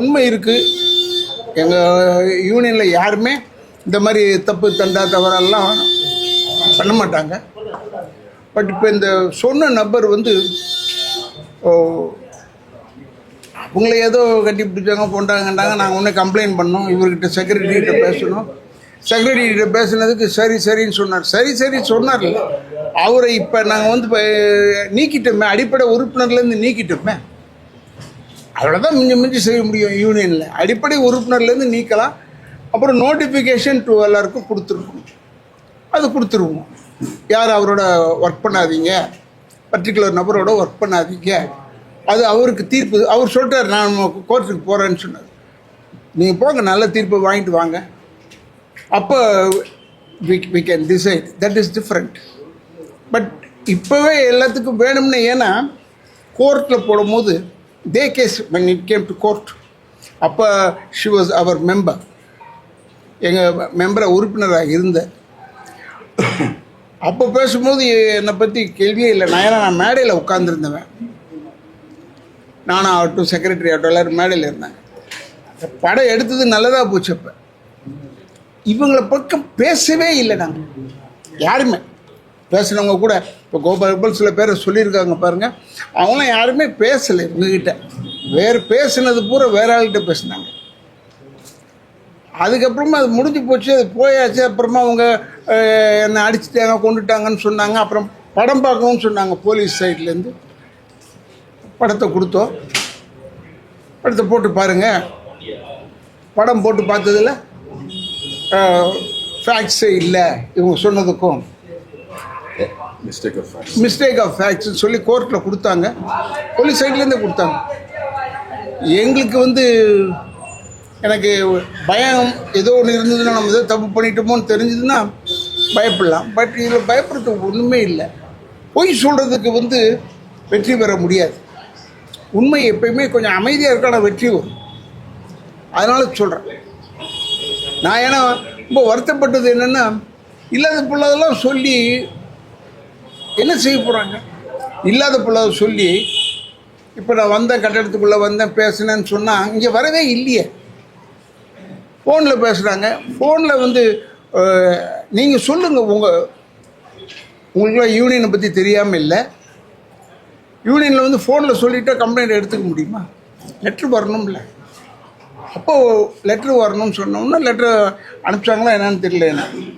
உண்மை இருக்குது எங்கள் யூனியனில் யாருமே இந்த மாதிரி தப்பு தண்டா தவறெல்லாம் பண்ண மாட்டாங்க. பட் இப்போ இந்த சொன்ன நபர் வந்து உங்களை அவங்கள ஏதோ கட்டி பிடிச்சாங்க கொண்டாங்கண்டாங்க நாங்கள் ஒன்று கம்ப்ளைண்ட் பண்ணோம். இவர்கிட்ட செக்ரட்டரிகிட்ட பேசணும். செக்ரட்டரிகிட்ட பேசுனதுக்கு சரி சரின்னு சொன்னார். சரி சரி சொன்னார்ல. அவரை இப்போ நாங்கள் வந்து நீக்கிட்டோமே அடிப்படை உறுப்பினர்லேருந்து நீக்கிட்டோமே. அவ்வளோதான் மிஞ்சி மிஞ்சி செய்ய முடியும். யூனியனில் அடிப்படை உறுப்பினர்லேருந்து நீக்கலாம். அப்புறம் நோட்டிஃபிகேஷன் டு எல்லாருக்கும் கொடுத்துருக்கோம் அது கொடுத்துருவோம். யார் அவரோட ஒர்க் பண்ணாதீங்க. பர்டிகுலர் நபரோட ஒர்க் பண்ணாதீங்க. அது அவருக்கு தீர்ப்பு. அவர் சொல்லிட்டார் நான் கோர்ட்டுக்கு போகிறேன்னு சொன்னார். நீங்கள் போங்க நல்ல தீர்ப்பு வாங்கிட்டு வாங்க. அப்போ we we can decide that is different but இப்போவே எல்லாத்துக்கும் வேணும்னு ஏன்னா கோர்ட்டில் போடும்போது the case when it came to court அப்போ ஷி வாஸ் அவர் மெம்பர் எங்கள் மெம்பரை உறுப்பினராக இருந்த. அப்போ பேசும்போது என்னை பற்றி கேள்வியே இல்லை. நான் ஏன்னா நான் மேடையில் உட்காந்துருந்தவன் நானும் ஆகட்டும் செக்ரட்டரி ஆகட்டும் எல்லோரும் மேடையில் இருந்தேன். படம் எடுத்தது நல்லதாக போச்சு அப்போ. இவங்களை பக்கம் பேசவே இல்லை நாங்கள் யாருமே. பேசுனவங்க கூட இப்போ கோபால் சில பேரை சொல்லியிருக்காங்க பாருங்கள் அவங்களாம் யாருமே பேசலை இவங்ககிட்ட. வேறு பேசினது பூரா வேற ஆள்கிட்ட பேசினாங்க. அதுக்கப்புறமா அது முடிஞ்சு போச்சு அது போயாச்சு. அப்புறமா அவங்க என்னை அடிச்சிட்டாங்க கொண்டுட்டாங்கன்னு சொன்னாங்க. அப்புறம் படம் பார்க்கவும் சொன்னாங்க போலீஸ் சைட்லேருந்து. படத்தை கொடுத்தோம். படத்தை போட்டு பாருங்கள் படம் போட்டு பார்த்ததில் ஃபேக்ட்ஸே இல்லை. இவங்க சொன்னதுக்கும் mistake of facts mistake of facts சொல்லி கோர்ட்டில் கொடுத்தாங்க. போலீஸ் சைட்லேருந்து கொடுத்தாங்க. எங்களுக்கு வந்து எனக்கு பயம் ஏதோ ஒன்று இருந்ததுன்னா நம்ம ஏதோ தப்பு பண்ணிட்டோமோன்னு தெரிஞ்சதுன்னா பயப்படலாம். பட் இதில் பயப்படுறதுக்கு ஒன்றுமே இல்லை. பொய் சொல்கிறதுக்கு வந்து வெற்றி பெற முடியாது. உண்மை எப்பயுமே கொஞ்சம் அமைதியாக இருக்கான வெற்றி வரும். அதனால சொல்கிறேன் நான் ஏன்னா ரொம்ப வருத்தப்பட்டது என்னென்னா இல்லாத பிள்ளைதெல்லாம் சொல்லி என்ன செய்ய போகிறாங்க இல்லாத பிள்ளை சொல்லி இப்போ நான் வந்தேன் கட்டடத்துக்குள்ளே வந்தேன் பேசினேன்னு சொன்னால் இங்கே வரவே இல்லையே. ஃபோனில் பேசுகிறாங்க ஃபோனில் வந்து நீங்கள் சொல்லுங்கள் உங்கள் உங்களுக்குலாம் யூனியனை பற்றி தெரியாமல் இல்லை. யூனியனில் வந்து ஃபோனில் சொல்லிவிட்டால் கம்ப்ளைண்ட் எடுத்துக்க முடியுமா? லெட்ரு வரணும்ல. அப்போது லெட்ரு வரணும்னு சொன்னோம்னா லெட்ரு அனுப்பிச்சாங்களா என்னன்னு தெரியல என்ன